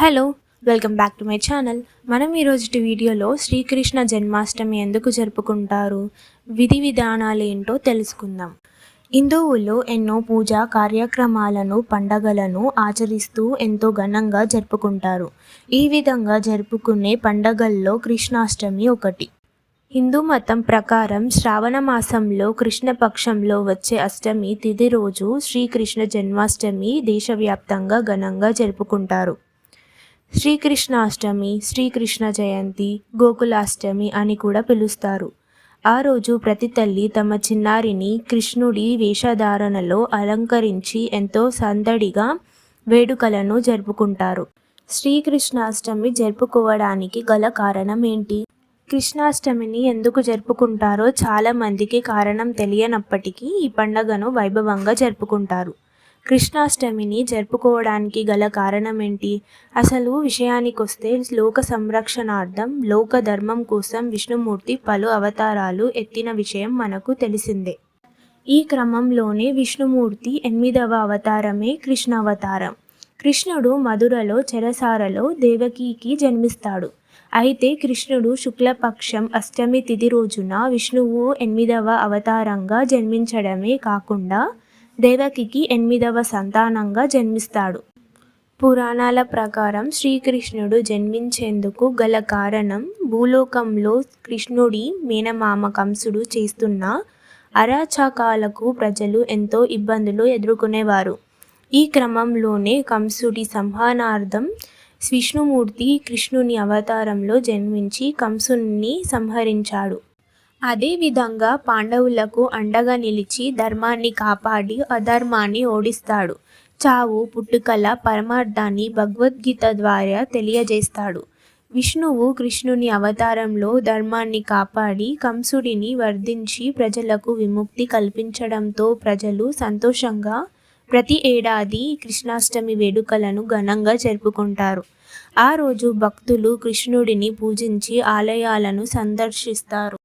Hello welcome back to my channel. మనం ఈరోజు వీడియోలో శ్రీకృష్ణ జన్మాష్టమి ఎందుకు జరుపుకుంటారు విధి విధానాలు ఏంటో తెలుసుకుందాం. హిందువులు ఎన్నో పూజా కార్యక్రమాలను పండగలను ఆచరిస్తూ ఎంతో ఘనంగా జరుపుకుంటారు. ఈ విధంగా జరుపుకునే పండగల్లో కృష్ణాష్టమి ఒకటి. హిందూ మతం ప్రకారం శ్రావణ మాసంలో కృష్ణపక్షంలో వచ్చే అష్టమి తిథి రోజు శ్రీకృష్ణ జన్మాష్టమి దేశవ్యాప్తంగా ఘనంగా జరుపుకుంటారు. శ్రీకృష్ణాష్టమి శ్రీకృష్ణ జయంతి గోకులాష్టమి అని కూడా పిలుస్తారు. ఆ రోజు ప్రతి తల్లి తమ చిన్నారిని కృష్ణుడి వేషధారణలో అలంకరించి ఎంతో సందడిగా వేడుకలను జరుపుకుంటారు. శ్రీకృష్ణాష్టమి జరుపుకోవడానికి గల కారణం ఏంటి? కృష్ణాష్టమిని ఎందుకు జరుపుకుంటారో చాలామందికి కారణం తెలియనప్పటికీ ఈ పండుగను వైభవంగా జరుపుకుంటారు. కృష్ణాష్టమిని జరుపుకోవడానికి గల కారణం ఏంటి అసలు విషయానికొస్తే లోక సంరక్షణార్థం లోక ధర్మం కోసం విష్ణుమూర్తి పలు అవతారాలు ఎత్తిన విషయం మనకు తెలిసిందే. ఈ క్రమంలోనే విష్ణుమూర్తి ఎనిమిదవ అవతారమే కృష్ణ అవతారం కృష్ణుడు మధురలో చెరసారలో దేవకీకి జన్మిస్తాడు. అయితే కృష్ణుడు శుక్లపక్షం అష్టమి తిథి రోజున విష్ణువు ఎనిమిదవ అవతారంగా జన్మించడమే కాకుండా దేవకికి ఎనిమిదవ సంతానంగా జన్మిస్తాడు. పురాణాల ప్రకారం శ్రీకృష్ణుడు జన్మించేందుకు గల కారణం భూలోకంలో కృష్ణుడి మేనమామ కంసుడు చేస్తున్న అరాచకాలకు ప్రజలు ఎంతో ఇబ్బందులు ఎదుర్కొనేవారు. ఈ క్రమంలోనే కంసుడి సంహానార్థం విష్ణుమూర్తి కృష్ణుని అవతారంలో జన్మించి కంసుని సంహరించాడు. అదేవిధంగా పాండవులకు అండగా నిలిచి ధర్మాన్ని కాపాడి అధర్మాన్ని ఓడిస్తాడు. చావు పుట్టుకల పరమార్థాన్ని భగవద్గీత ద్వారా తెలియజేస్తాడు. విష్ణువు కృష్ణుని అవతారంలో ధర్మాన్ని కాపాడి కంసుడిని వర్ధించి ప్రజలకు విముక్తి కల్పించడంతో ప్రజలు సంతోషంగా ప్రతి ఏడాది కృష్ణాష్టమి వేడుకలను ఘనంగా జరుపుకుంటారు. ఆ రోజు భక్తులు కృష్ణుడిని పూజించి ఆలయాలను సందర్శిస్తారు.